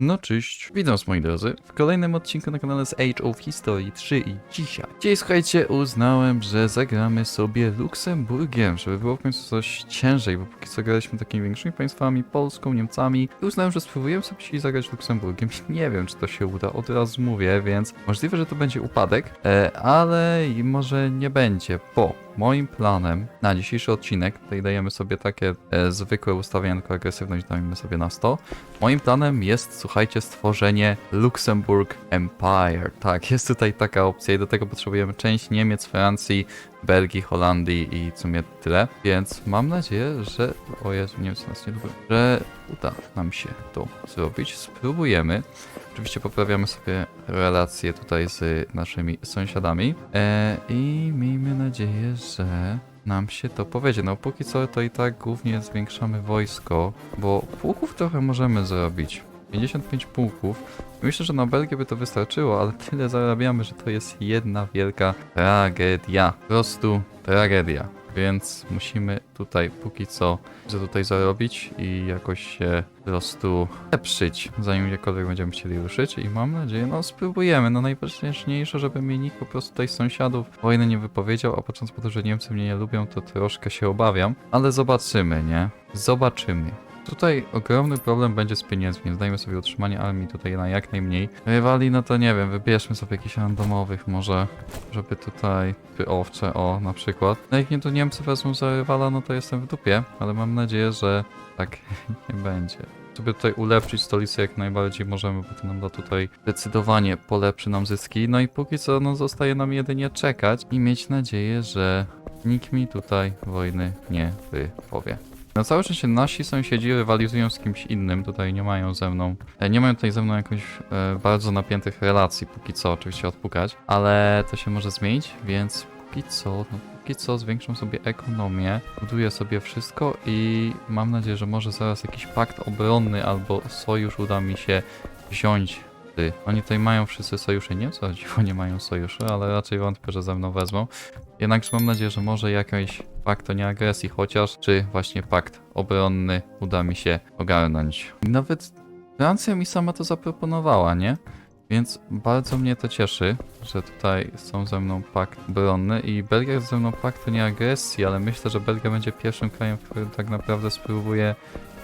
No cześć, witam moi drodzy w kolejnym odcinku na kanale z Age of History 3 i dzisiaj. Dzisiaj słuchajcie, uznałem, że zagramy sobie Luksemburgiem, żeby było w końcu coś ciężej, bo póki co graliśmy takimi większymi państwami, Polską, Niemcami i uznałem, że spróbujemy sobie dzisiaj zagrać Luksemburgiem. Nie wiem, czy to się uda, od razu mówię, więc możliwe, że to będzie upadek, e, ale i może nie będzie, bo moim planem na dzisiejszy odcinek, tutaj dajemy sobie takie e, zwykłe ustawienia, tylko agresywność dajemy sobie na 100, Moim planem jest, słuchajcie, stworzenie Luxemburg Empire. Tak, jest tutaj taka opcja i do tego potrzebujemy część Niemiec, Francji, Belgii, Holandii i w sumie tyle. Więc mam nadzieję, że... O Jezu, Niemcy nas nie lubią. Że uda nam się to zrobić. Spróbujemy. Oczywiście poprawiamy sobie relacje tutaj z naszymi sąsiadami. E, I miejmy nadzieję, że nam się to powiedzie. No póki co to i tak głównie zwiększamy wojsko, bo pułków trochę możemy zrobić. 55 pułków. Myślę, że na Belgię by to wystarczyło, ale tyle zarabiamy, że to jest jedna wielka tragedia. Po prostu tragedia. Więc musimy tutaj póki co tutaj zarobić i jakoś się po prostu lepszyć, zanim gdziekolwiek będziemy chcieli ruszyć i mam nadzieję, no spróbujemy, no najważniejsze, żeby mnie nikt po prostu tutaj z sąsiadów wojny nie wypowiedział, a patrząc po to, że Niemcy mnie nie lubią, to troszkę się obawiam, ale zobaczymy, nie? Zobaczymy. Tutaj ogromny problem będzie z pieniędzmi, więc dajmy sobie utrzymanie armii tutaj na jak najmniej. Rywali, no to nie wiem, wybierzmy sobie jakichś randomowych może, żeby tutaj, owcze, o, na przykład. No jak nie to Niemcy wezmą za rywala, no to jestem w dupie, ale mam nadzieję, że tak nie będzie. Sobie tutaj ulepszyć stolicę jak najbardziej możemy, bo to nam da tutaj zdecydowanie polepszy nam zyski. No i póki co, no zostaje nam jedynie czekać i mieć nadzieję, że nikt mi tutaj wojny nie wypowie. Na całe szczęście nasi sąsiedzi rywalizują z kimś innym, tutaj nie mają ze mną, e, nie mają tutaj ze mną jakoś e, bardzo napiętych relacji, póki co oczywiście odpukać, ale to się może zmienić, więc póki co, no póki co zwiększą sobie ekonomię, buduję sobie wszystko i mam nadzieję, że może zaraz jakiś pakt obronny albo sojusz uda mi się wziąć. Ty. Oni tutaj mają wszyscy sojusze, nie co dziwo nie mają sojuszy, ale raczej wątpię, że ze mną wezmą. Jednakże mam nadzieję, że może jakiś pakt o nieagresji chociaż, czy właśnie pakt obronny uda mi się ogarnąć. I nawet Francja mi sama to zaproponowała, nie? Więc bardzo mnie to cieszy, że tutaj są ze mną pakt obronny i Belgia jest ze mną pakt o nieagresji, ale myślę, że Belgia będzie pierwszym krajem, w którym tak naprawdę spróbuję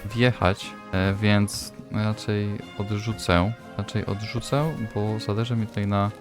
wjechać, e, więc raczej odrzucę. Raczej odrzucę, bo zależy mi tutaj na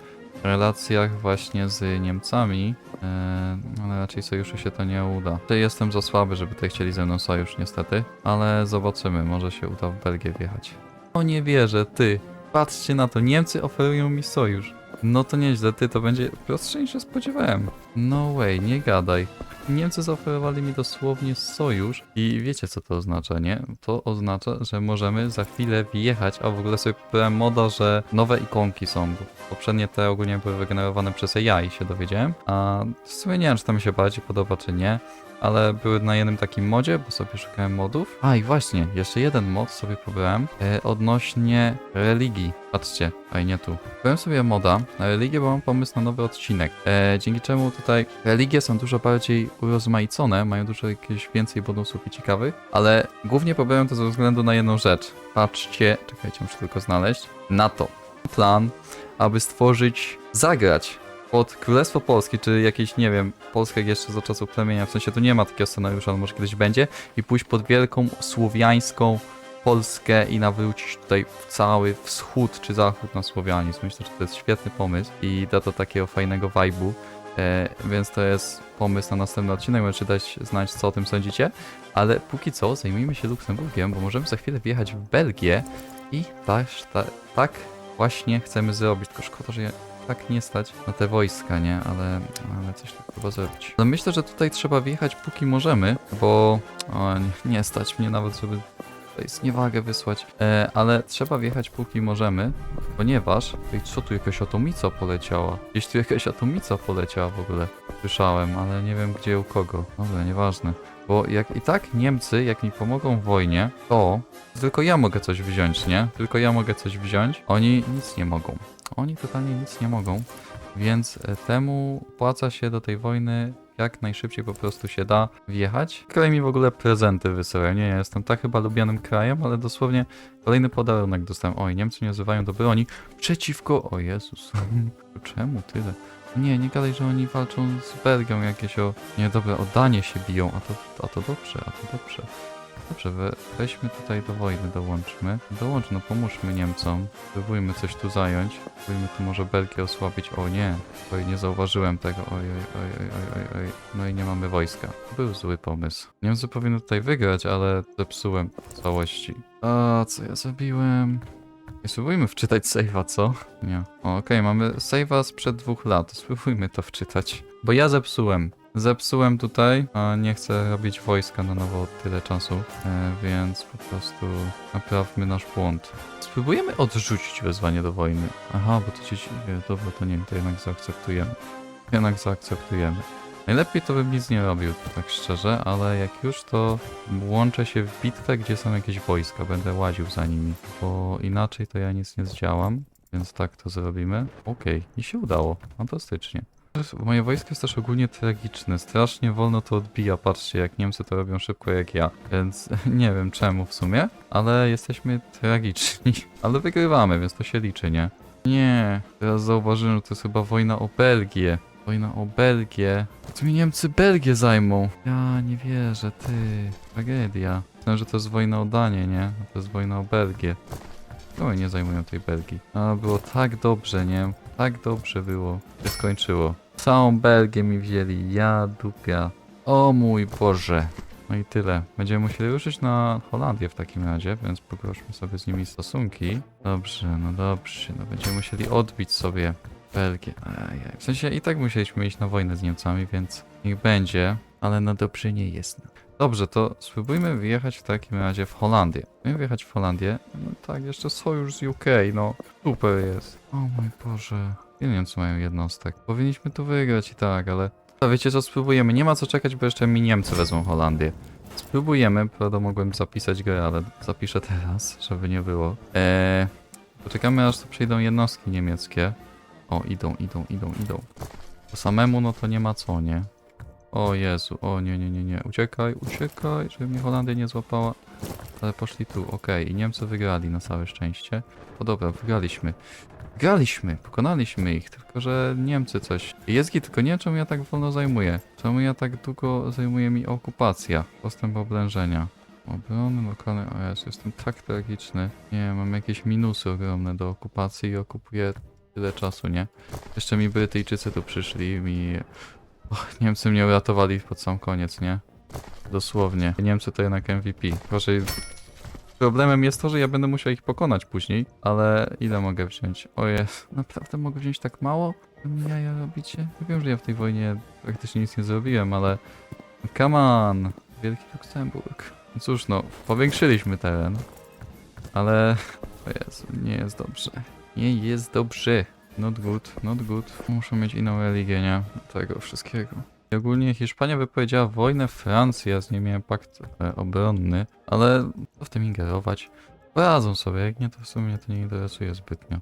relacjach właśnie z Niemcami, e, ale raczej sojuszu się to nie uda. Jestem za słaby, żeby tutaj chcieli ze mną sojusz niestety, ale zobaczymy, może się uda w Belgię wjechać. O nie wierzę, ty, patrzcie na to, Niemcy oferują mi sojusz. No to nieźle, ty, to będzie prostsze niż się spodziewałem. No way, nie gadaj. Niemcy zaoferowali mi dosłownie sojusz i wiecie co to oznacza, nie? To oznacza, że możemy za chwilę wjechać, a w ogóle sobie moda, że nowe ikonki są, bo poprzednie te ogólnie były wygenerowane przez AI się dowiedziałem, a w sumie nie wiem, czy to mi się bardziej podoba, czy nie, ale były na jednym takim modzie, bo sobie szukałem modów. A i właśnie, jeszcze jeden mod sobie pobrałem e, odnośnie religii. Patrzcie, ej nie tu. Byłem sobie moda na religię, bo mam pomysł na nowy odcinek. E, dzięki czemu tutaj religie są dużo bardziej urozmaicone, mają dużo jakieś więcej bonusów i ciekawych, ale głównie pobrałem to ze względu na jedną rzecz. Patrzcie, czekajcie, muszę tylko znaleźć. Na to. Plan, aby stworzyć, zagrać pod Królestwo Polskie, czy jakieś, nie wiem, Polskę jeszcze za czasów plemienia, w sensie tu nie ma takiego scenariusza, ale może kiedyś będzie, i pójść pod wielką słowiańską Polskę i nawrócić tutaj w cały wschód czy zachód na słowianizm. Myślę, że to jest świetny pomysł i da to takiego fajnego vibe'u, e, więc to jest pomysł na następny odcinek, możecie dać znać, co o tym sądzicie, ale póki co zajmijmy się Luksemburgiem, bo możemy za chwilę wjechać w Belgię i tak, tak, tak właśnie chcemy zrobić, tylko szkoda, że ja tak nie stać na te wojska, nie? Ale, ale coś tu trzeba zrobić. No myślę, że tutaj trzeba wjechać póki możemy, bo o, nie, nie stać mnie nawet, żeby tutaj zniewagę wysłać. E, ale trzeba wjechać póki możemy, ponieważ... Ej, co tu jakaś atomica poleciała? Gdzieś tu jakaś atomica poleciała w ogóle. Słyszałem, ale nie wiem gdzie u kogo. Dobra, nieważne. Bo jak i tak Niemcy, jak mi pomogą w wojnie, to tylko ja mogę coś wziąć, nie? Tylko ja mogę coś wziąć. Oni nic nie mogą. Oni totalnie nic nie mogą. Więc e, temu płaca się do tej wojny jak najszybciej po prostu się da wjechać. Kraj mi w ogóle prezenty wysyłają. Nie, ja jestem tak chyba lubianym krajem, ale dosłownie kolejny podarunek dostałem. Oj, Niemcy nie używają do broni przeciwko... O Jezus, czemu tyle? Nie, nie gadaj, że oni walczą z Belgią jakieś o... Nie, dobra, o Danię się biją, a to, a to dobrze, a to dobrze. Dobrze, we, weźmy tutaj do wojny, dołączmy. Dołącz, no pomóżmy Niemcom. Spróbujmy coś tu zająć. Spróbujmy tu może Belgię osłabić. O nie, oj, nie zauważyłem tego. Oj, oj, oj, oj, oj, oj. No i nie mamy wojska. Był zły pomysł. Niemcy powinny tutaj wygrać, ale zepsułem całości. A, co ja zrobiłem? Nie spróbujmy wczytać save'a, co? Nie. Okej, mamy save'a sprzed dwóch lat. Spróbujmy to wczytać. Bo ja zepsułem. Zepsułem tutaj, a nie chcę robić wojska na nowo od tyle czasu, e, więc po prostu naprawmy nasz błąd. Spróbujemy odrzucić wezwanie do wojny. Aha, bo to dzieci... e, Dobra, to nie, to jednak zaakceptujemy. Jednak zaakceptujemy. Najlepiej to bym nic nie robił, tak szczerze, ale jak już to łączę się w bitwę, gdzie są jakieś wojska, będę łaził za nimi, bo inaczej to ja nic nie zdziałam, więc tak to zrobimy. Okej, i się udało, fantastycznie. Moje wojsko jest też ogólnie tragiczne, strasznie wolno to odbija, patrzcie jak Niemcy to robią szybko jak ja, więc nie wiem czemu w sumie, ale jesteśmy tragiczni, ale wygrywamy, więc to się liczy, nie? Nie, teraz zauważyłem, że to jest chyba wojna o Belgię. Wojna o Belgię. To mi Niemcy Belgię zajmą. Ja nie wierzę, ty. Tragedia. Myślałem, że to jest wojna o Danię, nie? To jest wojna o Belgię. No i nie zajmują tej Belgii. A było tak dobrze, nie? Tak dobrze było. Się skończyło. Całą Belgię mi wzięli. Ja dupia. O mój Boże. No i tyle. Będziemy musieli ruszyć na Holandię w takim razie, więc poprośmy sobie z nimi stosunki. Dobrze, no dobrze. No będziemy musieli odbić sobie Belgię. Ajaj. W sensie i tak musieliśmy iść na wojnę z Niemcami, więc niech będzie, ale no dobrze nie jest. Dobrze, to spróbujmy wjechać w takim razie w Holandię. Spróbujmy wjechać w Holandię. No tak, jeszcze sojusz z UK, no super jest. O mój Boże. Ile Niemcy mają jednostek? Powinniśmy tu wygrać i tak, ale... A wiecie co, spróbujemy. Nie ma co czekać, bo jeszcze mi Niemcy wezmą Holandię. Spróbujemy, prawda mogłem zapisać grę, ale zapiszę teraz, żeby nie było. Eee, poczekamy aż tu przyjdą jednostki niemieckie. O, idą, idą, idą, idą. Po samemu, no to nie ma co, nie? O Jezu, o nie, nie, nie, nie. Uciekaj, uciekaj, żeby mnie Holandia nie złapała. Ale poszli tu, okej. I Niemcy wygrali na całe szczęście. O dobra, wygraliśmy. Wygraliśmy, pokonaliśmy ich, tylko że Niemcy coś. Jest git, tylko nie czemu ja tak wolno zajmuję. Czemu ja tak długo zajmuje mi okupacja, postęp oblężenia. Obrony lokalne, o Jezu, jestem tak tragiczny. Nie, mam jakieś minusy ogromne do okupacji i okupuję tyle czasu, nie? Jeszcze mi Brytyjczycy tu przyszli, mi... Och, Niemcy mnie uratowali pod sam koniec, nie? Dosłownie. Niemcy to jednak MVP. Proszę... Problemem jest to, że ja będę musiał ich pokonać później, ale ile mogę wziąć? O naprawdę mogę wziąć tak mało? Wy mi Jaja robicie? Ja wiem, że ja w tej wojnie praktycznie nic nie zrobiłem, ale... Come on! Wielki Luksemburg. No Cóż no, powiększyliśmy teren, ale... O Jezu, nie jest dobrze. Nie jest dobrze. Not good, not good. Muszę mieć inną religię, nie? Tego wszystkiego. I ogólnie Hiszpania wypowiedziała wojnę Francji, ja z niej miałem pakt e, obronny, ale w tym ingerować? Poradzą sobie, jak nie to w sumie to nie interesuje zbytnio.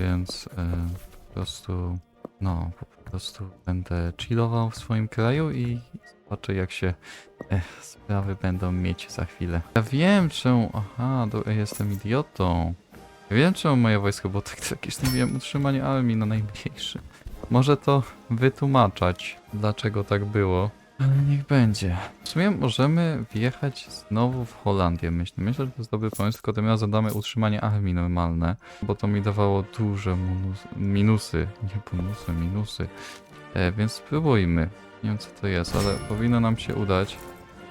Więc e, po prostu, no, po prostu będę chillował w swoim kraju i zobaczę jak się e, sprawy będą mieć za chwilę. Ja wiem czemu, aha, do, jestem idiotą. Wiem czemu moje wojsko było tak tragiczne, wiem utrzymanie armii na najmniejszy. Może to wytłumaczać, dlaczego tak było. Ale niech będzie. W sumie możemy wjechać znowu w Holandię, myślę. Myślę, że to jest dobry pomysł, tylko tym razem damy utrzymanie armii normalne, bo to mi dawało duże minus, minusy. Nie bonusy, minusy. E, więc spróbujmy. Nie wiem co to jest, ale powinno nam się udać.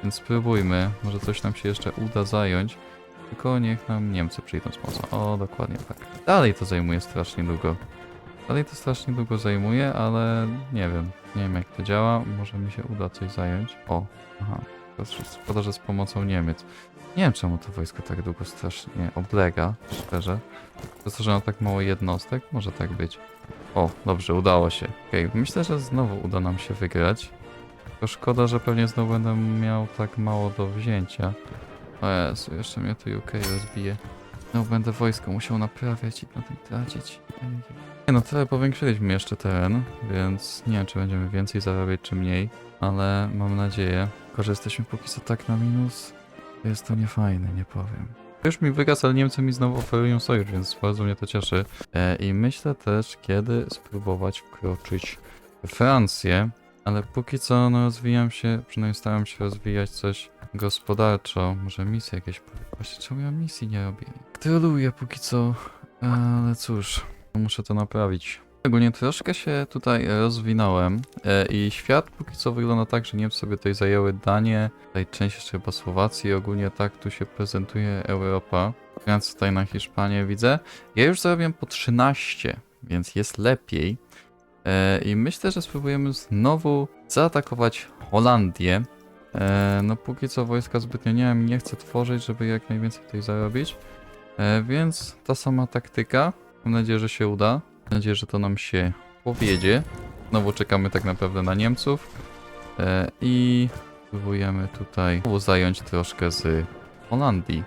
Więc spróbujmy. Może coś nam się jeszcze uda zająć. Tylko niech nam Niemcy przyjdą z pomocą. O, dokładnie tak. Dalej to zajmuje strasznie długo. Dalej to strasznie długo zajmuje, ale nie wiem. Nie wiem jak to działa. Może mi się uda coś zająć. O, aha. Szkoda, że z pomocą Niemiec. Nie wiem czemu to wojsko tak długo strasznie oblega, szczerze. To, że mam tak mało jednostek, może tak być. O, dobrze, udało się. Okej, myślę, że znowu uda nam się wygrać. To szkoda, że pewnie znowu będę miał tak mało do wzięcia. O Jezu, jeszcze mnie tu UK rozbije. No będę wojsko musiał naprawiać i na tym tracić. Nie No trochę powiększyliśmy jeszcze teren, więc nie wiem czy będziemy więcej zarabiać czy mniej, ale mam nadzieję. Tylko, że jesteśmy póki co tak na minus, jest to niefajne, nie powiem. Już mi wygasł, ale Niemcy mi znowu oferują sojusz, więc bardzo mnie to cieszy. E, I myślę też, kiedy spróbować wkroczyć Francję, ale póki co no, rozwijam się, przynajmniej staram się rozwijać coś gospodarczo. Może misje jakieś. Właśnie czemu ja misji nie robię? Troluję póki co, ale cóż, muszę to naprawić. Ogólnie troszkę się tutaj rozwinąłem e, i świat póki co wygląda tak, że Niemcy sobie tutaj zajęły Danię, tutaj część jeszcze chyba Słowacji, ogólnie tak tu się prezentuje Europa. Więc tutaj na Hiszpanię widzę. Ja już zarabiam po 13, więc jest lepiej. E, I myślę, że spróbujemy znowu zaatakować Holandię. E, no póki co wojska zbytnio nie mam nie chcę tworzyć, żeby jak najwięcej tutaj zarobić. E, więc ta sama taktyka. Mam nadzieję, że się uda. Mam nadzieję, że to nam się powiedzie. Znowu czekamy tak naprawdę na Niemców. E, I próbujemy tutaj zająć troszkę z Holandii.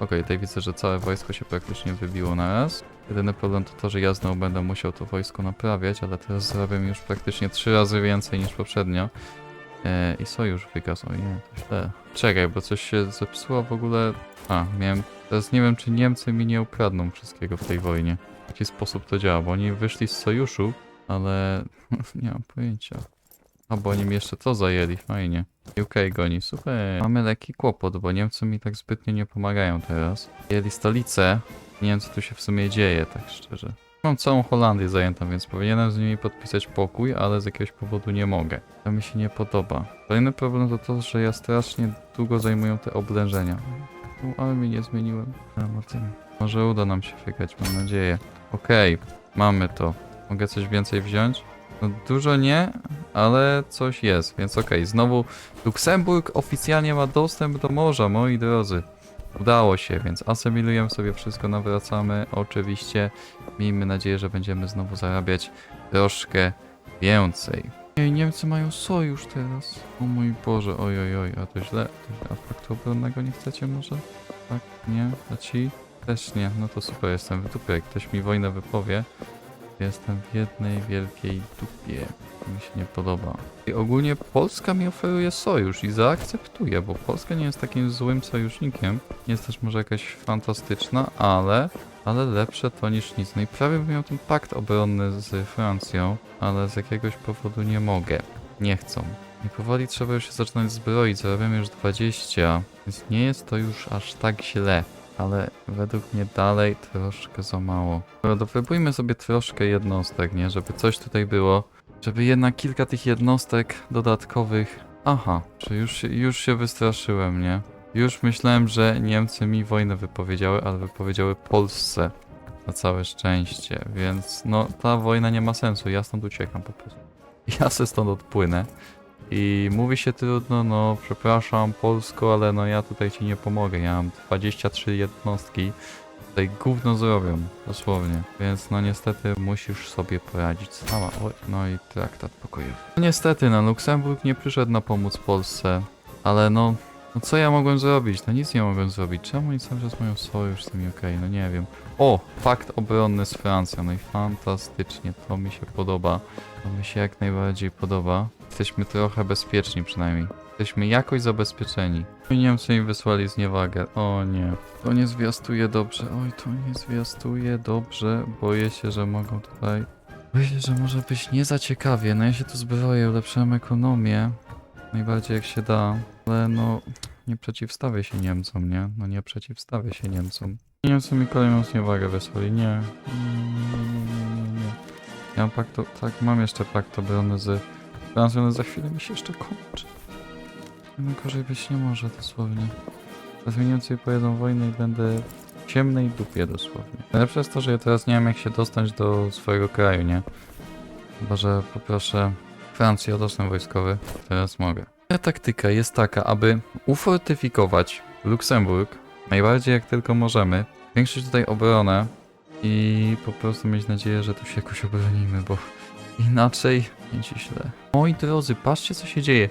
Okej, tutaj widzę, że całe wojsko się praktycznie wybiło na raz. Jedyny problem to to, że ja znowu będę musiał to wojsko naprawiać, ale teraz zrobię już praktycznie trzy razy więcej niż poprzednio. E, I sojusz wygasł, o nie, to źle. Czekaj, bo coś się zepsuło w ogóle. A, miałem... Teraz nie wiem, czy Niemcy mi nie ukradną wszystkiego w tej wojnie. W jaki sposób to działa, bo oni wyszli z sojuszu, ale nie mam pojęcia. A, bo oni mi jeszcze to zajęli, fajnie. UK goni, super. Mamy lekki kłopot, bo Niemcy mi tak zbytnio nie pomagają teraz. Jeli stolicę, nie wiem co tu się w sumie dzieje, tak szczerze. Mam całą Holandię zajętą, więc powinienem z nimi podpisać pokój, ale z jakiegoś powodu nie mogę. To mi się nie podoba. Kolejny problem to to, że ja strasznie długo zajmują te oblężenia. No, ale nie zmieniłem. Może uda nam się wygrać, mam nadzieję. Okej, mamy to. Mogę coś więcej wziąć? No dużo nie, ale coś jest, więc okej. Znowu Luksemburg oficjalnie ma dostęp do morza, moi drodzy. Udało się, więc asymilujemy sobie wszystko, nawracamy. Oczywiście miejmy nadzieję, że będziemy znowu zarabiać troszkę więcej. Ej, Niemcy mają sojusz teraz. O mój Boże, oj, oj, oj, a to źle. A faktu obronnego nie chcecie może? Tak, nie? A ci? Też nie. No to super, jestem w dupie. Jak ktoś mi wojnę wypowie, jestem w jednej wielkiej dupie. Mi się nie podoba. I ogólnie Polska mi oferuje sojusz i zaakceptuję, bo Polska nie jest takim złym sojusznikiem. Nie jest też może jakaś fantastyczna, ale ale lepsze to niż nic. No i prawie bym miał ten pakt obronny z Francją, ale z jakiegoś powodu nie mogę. Nie chcą. I powoli trzeba już się zaczynać zbroić, zarabiamy już 20, więc nie jest to już aż tak źle. Ale według mnie dalej troszkę za mało. Dobra, dowybujmy sobie troszkę jednostek, nie? Żeby coś tutaj było. Żeby jednak kilka tych jednostek dodatkowych... Aha, czy już, już się wystraszyłem, nie? Już myślałem, że Niemcy mi wojnę wypowiedziały, ale wypowiedziały Polsce. Na całe szczęście, więc no ta wojna nie ma sensu, ja stąd uciekam po prostu. Ja se stąd odpłynę. I mówi się trudno, no przepraszam Polsko, ale no ja tutaj ci nie pomogę. Ja mam 23 jednostki, tutaj gówno zrobią, dosłownie. Więc no niestety musisz sobie poradzić sama. Oj, no i traktat pokojowy. No, niestety, no Luksemburg nie przyszedł na pomóc Polsce, ale no no co ja mogłem zrobić? No nic nie mogłem zrobić. Czemu oni cały czas mają sojusz z tymi UK? No nie wiem. O! Pakt obronny z Francją. No i fantastycznie. To mi się podoba. To mi się jak najbardziej podoba. Jesteśmy trochę bezpieczni przynajmniej. Jesteśmy jakoś zabezpieczeni. Niemcy im wysłali zniewagę. O nie. To nie zwiastuje dobrze. Oj, to nie zwiastuje dobrze. Boję się, że mogą tutaj... Boję się, że może być nie za ciekawie. No ja się tu zbroję, ulepszyłem ekonomię. Najbardziej jak się da. Ale no, nie przeciwstawię się Niemcom, nie? No nie przeciwstawię się Niemcom. Niemcy mi kolejną zniewagę wysłali. Nie. Nie, nie, nie, nie. Ja mam pakt, tak, mam jeszcze pakt obrony z Ale za chwilę mi się jeszcze kończy. No gorzej być nie może, dosłownie. Mi Niemcy pojedą wojnę i będę w ciemnej dupie, dosłownie. Najlepsze jest to, że ja teraz nie wiem jak się dostać do swojego kraju, nie? Chyba, że poproszę Francję o dostęp wojskowy. Teraz mogę. Moja taktyka jest taka, aby ufortyfikować Luksemburg najbardziej jak tylko możemy, zwiększyć tutaj obronę i po prostu mieć nadzieję, że tu się jakoś obronimy, bo inaczej będzie źle. Moi drodzy, patrzcie co się dzieje.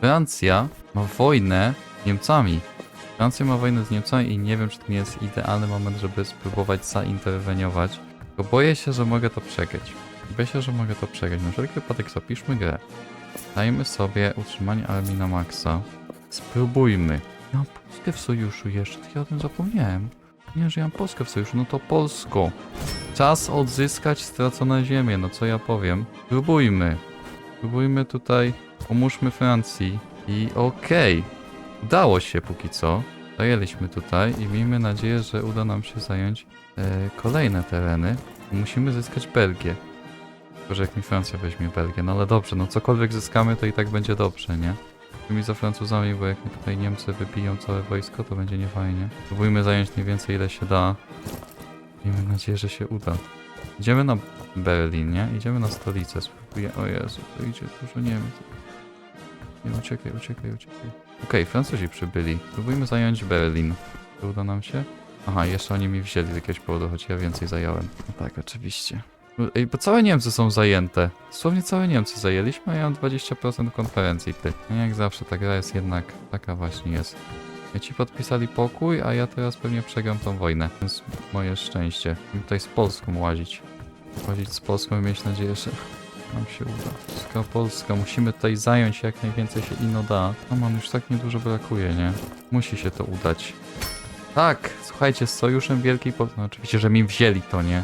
Francja ma wojnę z Niemcami. Francja ma wojnę z Niemcami i nie wiem, czy to nie jest idealny moment, żeby spróbować zainterweniować. Bo boję się, że mogę to przegrać. Boję się, że mogę to przegrać. Na wszelki wypadek zapiszmy grę. Dajmy sobie utrzymanie armii na maksa. Spróbujmy. Ja mam Polskę w sojuszu jeszcze, ja o tym zapomniałem. Nie, że ja mam Polskę w sojuszu, no to Polsko. Czas odzyskać stracone ziemię, no co ja powiem. Spróbujmy. Spróbujmy tutaj, pomóżmy Francji. I okej. Udało się póki co. Zajęliśmy tutaj i miejmy nadzieję, że uda nam się zająć e, kolejne tereny. Musimy zyskać Belgię. Tylko, że jak mi Francja weźmie Belgię, no ale dobrze, no cokolwiek zyskamy, to i tak będzie dobrze, nie? Mi za Francuzami, bo jak mi tutaj Niemcy wybiją całe wojsko, to będzie niefajnie. Próbujmy zająć mniej więcej ile się da. Miejmy nadzieję, że się uda. Idziemy na Berlin, nie? Idziemy na stolicę. Spróbuję. O Jezu, to idzie dużo Niemców. Nie, uciekaj, uciekaj, uciekaj. Okej, Francuzi przybyli. Próbujmy zająć Berlin. To uda nam się? Aha, jeszcze oni mi wzięli z jakiegoś powodu, choć ja więcej zająłem. No tak, oczywiście. Ej, bo całe Niemcy są zajęte. Dosłownie całe Niemcy zajęliśmy, a ja mam 20% konferencji, ty. No jak zawsze, ta gra jest jednak taka właśnie jest. Ja ci podpisali pokój, a ja teraz pewnie przegram tą wojnę. Więc moje szczęście. Musimy tutaj z Polską łazić. Łazić z Polską i mieć nadzieję, że nam się uda. Polska, Polska. Musimy tutaj zająć jak najwięcej się ino da. No man, już tak niedużo brakuje, nie? Musi się to udać. Tak, słuchajcie, z Sojuszem Wielkiej Polski. No oczywiście, że mi wzięli to, nie?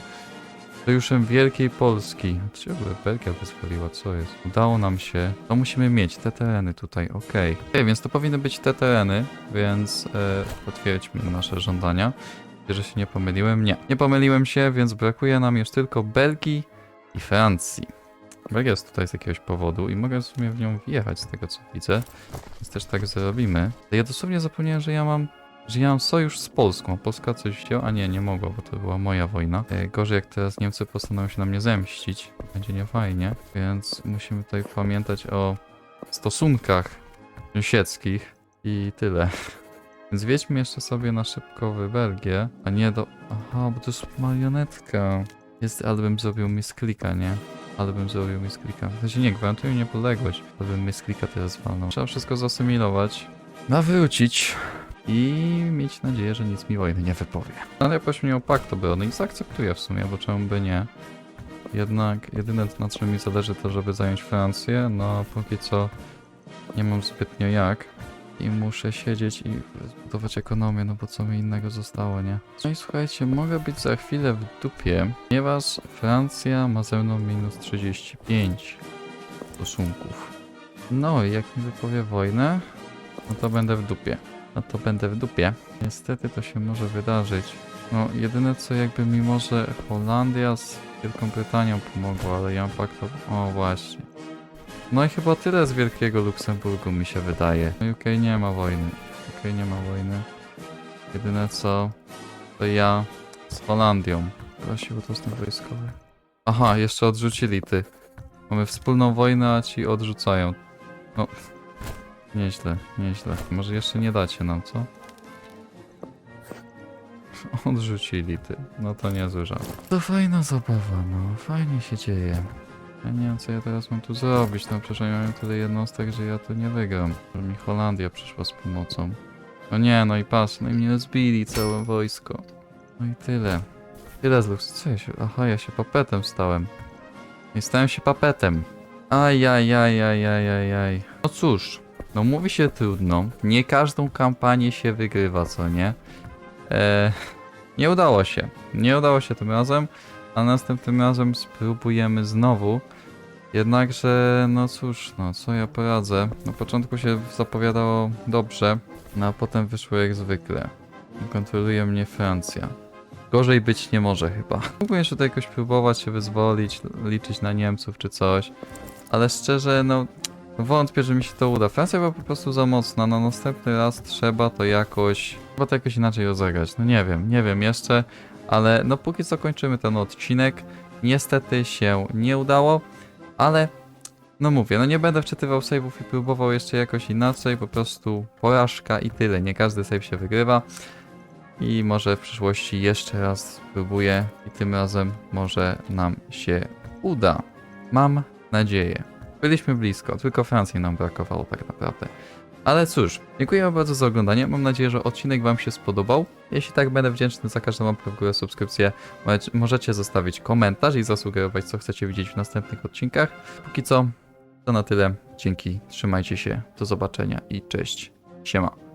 Sojuszem Wielkiej Polski. Czy Belgia wyzwoliła? Co jest? Udało nam się. To musimy mieć, te tereny tutaj, okej. Okay. więc to powinny być te tereny, więc e, potwierdźmy nasze żądania. Że się nie pomyliłem? Nie. Nie pomyliłem się, więc brakuje nam już tylko Belgii i Francji. Belgia jest tutaj z jakiegoś powodu i mogę w sumie w nią wjechać z tego co widzę. Więc też tak zrobimy. Ja dosłownie zapomniałem, że ja mam że ja mam sojusz z Polską. Polska coś wzięła? A nie, nie mogła, bo to była moja wojna. E, gorzej jak teraz Niemcy postanowią się na mnie zemścić. Będzie niefajnie, więc musimy tutaj pamiętać o stosunkach sąsiedzkich i tyle. Więc wiedźmy jeszcze sobie na szybko w Belgię, a nie do... Aha, bo to jest marionetka. Jest, ale bym zrobił misklika, nie? Ale bym zrobił misklika. W sensie nie, gwarantuję niepodległość, ale bym misklika teraz walnął. Trzeba wszystko zasymilować. Nawrócić i mieć nadzieję, że nic mi wojny nie wypowie. Ale ja prosił mnie pakt obrony i zaakceptuję w sumie, bo czemu by nie. Jednak jedyne na czym mi zależy to, żeby zająć Francję, no póki co nie mam zbytnio jak. I muszę siedzieć i zbudować ekonomię, no bo co mi innego zostało, nie? No i słuchajcie, mogę być za chwilę w dupie, ponieważ Francja ma ze mną minus 35 stosunków. No i jak mi wypowie wojnę, no to będę w dupie no to będę w dupie. Niestety to się może wydarzyć. No, jedyne co jakby mi może Holandia z Wielką Brytanią pomogła, ale ja fakt... O, właśnie. No i chyba tyle z Wielkiego Luksemburgu mi się wydaje. No UK nie ma wojny. UK nie ma wojny. Jedyne co... To ja z Holandią. Prosił o dostęp wojskowy. Aha, jeszcze odrzucili ty. Mamy wspólną wojnę, a ci odrzucają. No, Nieźle, nieźle. Może jeszcze nie dacie nam, co? Odrzucili ty. No to niezły żart. To fajna zabawa, no. Fajnie się dzieje. Ja nie wiem, co ja teraz mam tu zrobić. No przecież ja mam tyle jednostek, że ja to nie wygram. Że mi Holandia przyszła z pomocą. No nie, no i patrz, no i mnie zbili całe wojsko. No i tyle. Tyle z luksu. Co ja się... Aha, ja się papetem stałem. I stałem się papetem. Ajajajajajajaj. No cóż, no mówi się trudno. Nie każdą kampanię się wygrywa, co nie? Eee, nie udało się. Nie udało się tym razem, a następnym razem spróbujemy znowu. Jednakże, no cóż, no co ja poradzę. Na początku się zapowiadało dobrze, no a potem wyszło jak zwykle. Kontroluje mnie Francja. Gorzej być nie może chyba. Mógłbym jeszcze tutaj jakoś próbować się wyzwolić, liczyć na Niemców czy coś. Ale szczerze, no Wątpię, że mi się to uda. Francja była po prostu za mocna. Na następny raz trzeba to jakoś. Chyba to jakoś inaczej rozegrać. No nie wiem, nie wiem jeszcze, ale no póki co kończymy ten odcinek. Niestety się nie udało, ale no mówię, no nie będę wczytywał save'ów i próbował jeszcze jakoś inaczej. Po prostu porażka i tyle. Nie każdy save się wygrywa. I może w przyszłości jeszcze raz spróbuję i tym razem może nam się uda. Mam nadzieję. Byliśmy blisko, tylko Francji nam brakowało tak naprawdę. Ale cóż, dziękuję bardzo za oglądanie. Mam nadzieję, że odcinek wam się spodobał. Jeśli tak, będę wdzięczny za każdą łapkę w górę, subskrypcję. Możecie zostawić komentarz i zasugerować, co chcecie widzieć w następnych odcinkach. Póki co, to na tyle. Dzięki, trzymajcie się, do zobaczenia i cześć. Siema.